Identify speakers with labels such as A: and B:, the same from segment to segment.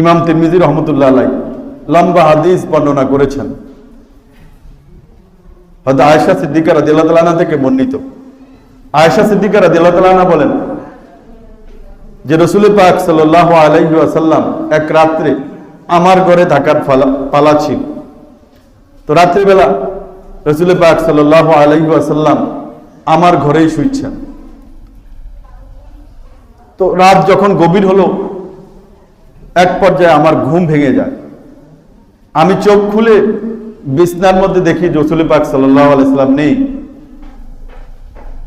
A: ইমাম তিরমিজি রহমতুল্লাহ আলাই লম্বা হাদিস বর্ণনা করেছেন। হয়তো আয়েশা সিদ্দিকা রাদিয়াল্লাহু থেকে বর্ণিত। আয়েশা সিদ্দিকা রাদিয়াল্লাহু বলেন যে রসুল পাক সাল্লাল্লাহু আলাইহি ওয়াসাল্লাম এক রাত্রে আমার ঘরে থাকার পালা ছিল। তো রাত্রিবেলা রসুল পাক সাল্লাল্লাহু আলাইহি ওয়াসাল্লাম আমার ঘরেই শুইছেন। তো রাত যখন গভীর হলো এক পর্যায়ে আমার ঘুম ভেঙে যায়। আমি চোখ খুলে বিছনার মধ্যে দেখি রসুল পাক সাল্লাহ নেই।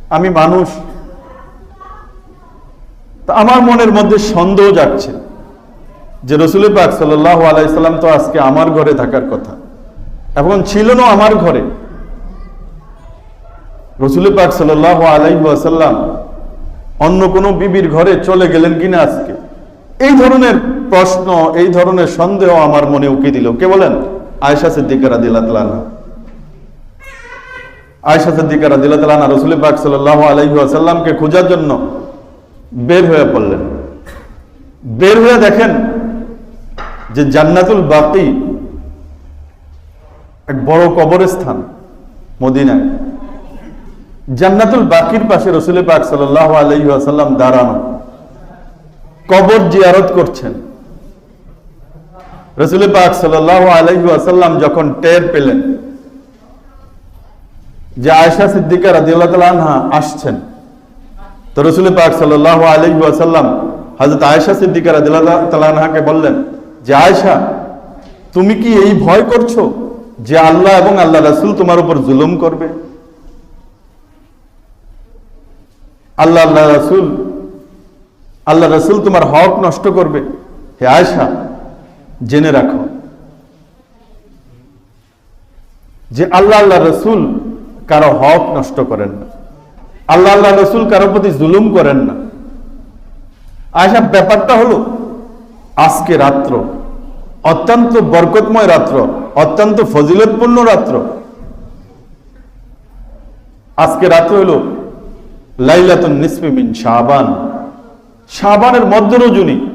A: আমি মানুষ। তা আমার মনের মধ্যে সন্দেহ যাচ্ছে যে রসুল পাক সাল্লাহ তো আজকে আমার ঘরে থাকার কথা। এখন ছিল না আমার ঘরে। রসুল পাক সাল্লাহ আলাইসাল্লাম অন্য কোনো বিবির ঘরে চলে গেলেন কিনা আজকে? এই ধরনের প্রশ্ন, এই ধরনের সন্দেহ আমার মনে উকি দিল। কে বলেন? আয়সা সিদ্দিকারা দিলাতলানা আয়সা সিদ্দিকারা দিলাতলানা রসুল পাক সাল্লাহ আলাইহি আসাল্লামকে খোঁজার জন্য বের হয়ে পড়লেন। বের হয়ে দেখেন যে জান্নাতুল বাকি এক বড় কবরস্থান মদিনায়। জান্নাতুল বাকির পাশে রসুল পাক সাল্লাহ আলাইহি আসাল্লাম দাঁড়ানো। কবর জিয়ারত করছেন। রসুল পাক সাল্লাহ আলাইহি আসাল্লাম যখন টের পেলেন যে আয়সা সিদ্দিকা আনহা আসছেন, তো রসুল পাক সাল্লাহ আলাইহি আসাল্লাম হযরত আয়েশা সিদ্দিকা আনহাকে বললেন, যে আয়েশা, তুমি কি এই ভয় করছ যে আল্লাহ এবং আল্লাহ রাসূল তোমার উপর জুলুম করবে? আল্লাহ আল্লাহ রাসূল, আল্লাহ রসুল তোমার হক নষ্ট করবে। হে আয়সা জেনে রাখো। যে আল্লাহ আল্লাহ রসুল কারও হক নষ্ট করেন না। আল্লাহ আল্লাহ রসুল কারও প্রতি জুলুম করেন না। আয়সা ব্যাপারটা হলো, আজকে রাত্র অত্যন্ত বরকতময় রাত্র, অত্যন্ত ফজিলতপূর্ণ রাত্র। আজকে রাত্র হলো লাইলাতুন নিসফি মিন শাবান। শাবানের মধ্য রজনী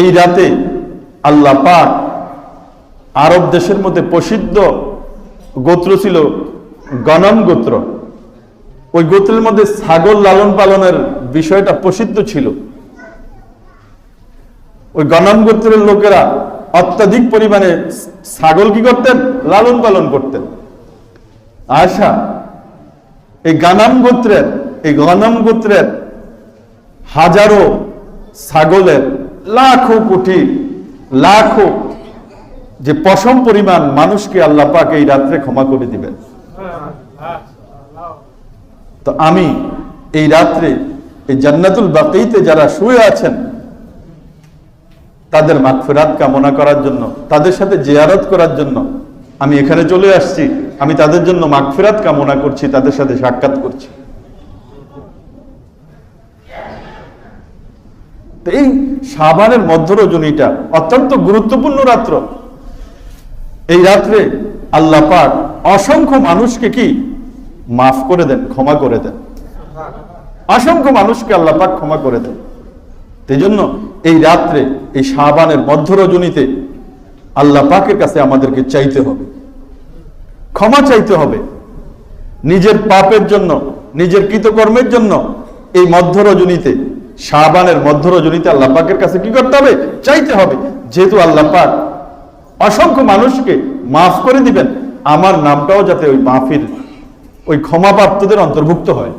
A: এই রাতে আল্লাহ পাক আরব দেশের মধ্যে প্রসিদ্ধ গোত্র ছিল গনম গোত্র। ওই গোত্রের মধ্যে ছাগল লালন পালনের বিষয়টা প্রসিদ্ধ ছিল। ওই গনম গোত্রের লোকেরা অত্যাধিক পরিমাণে ছাগল কি করতেন? লালন পালন করতেন। আশা, এই গানাম গোত্রের, এই গনম গোত্রের হাজারো ছাগলের লাখো কোটি, লাখো যে পশম পরিমাণ মানুষকে আল্লাহ পাক এই রাত্রে ক্ষমা করে দিবেন। তো আমি এই রাত্রে এই জান্নাতুল বাকিতে যারা শুয়ে আছেন, তাদের মাগফিরাত কামনা করার জন্য, তাদের সাথে জিয়ারত করার জন্য আমি এখানে চলে আসছি। আমি তাদের জন্য মাগফিরাত কামনা করছি, তাদের সাথে সাক্ষাৎ করছি। এই সাবানের মধ্য রজনীটা অত্যন্ত গুরুত্বপূর্ণ রাত্র। এই রাত্রে আল্লাহ পাক অসংখ্য মানুষকে কি মাফ করে দেন, ক্ষমা করে দেন। অসংখ্য মানুষকে আল্লাহ পাক ক্ষমা করে দেন। সেই জন্য এই রাত্রে, এই সাবানের মধ্য রজনীতে আল্লাহ পাকের কাছে আমাদেরকে চাইতে হবে। ক্ষমা চাইতে হবে। নিজের পাপের জন্য, নিজের কৃতকর্মের জন্য এই মধ্য রজনীতে শাহবানের মধ্যরজনীতে আল্লাহ পাকের কাছে কি করতে হবে? চাইতে হবে। যেহেতু আল্লাহ পাক অসংখ্য মানুষকে মাফ করে দিবেন, আমার নামটাও যাতে ওই মাফির, ওই ক্ষমাপ্রাপ্তদের অন্তর্ভুক্ত হয়।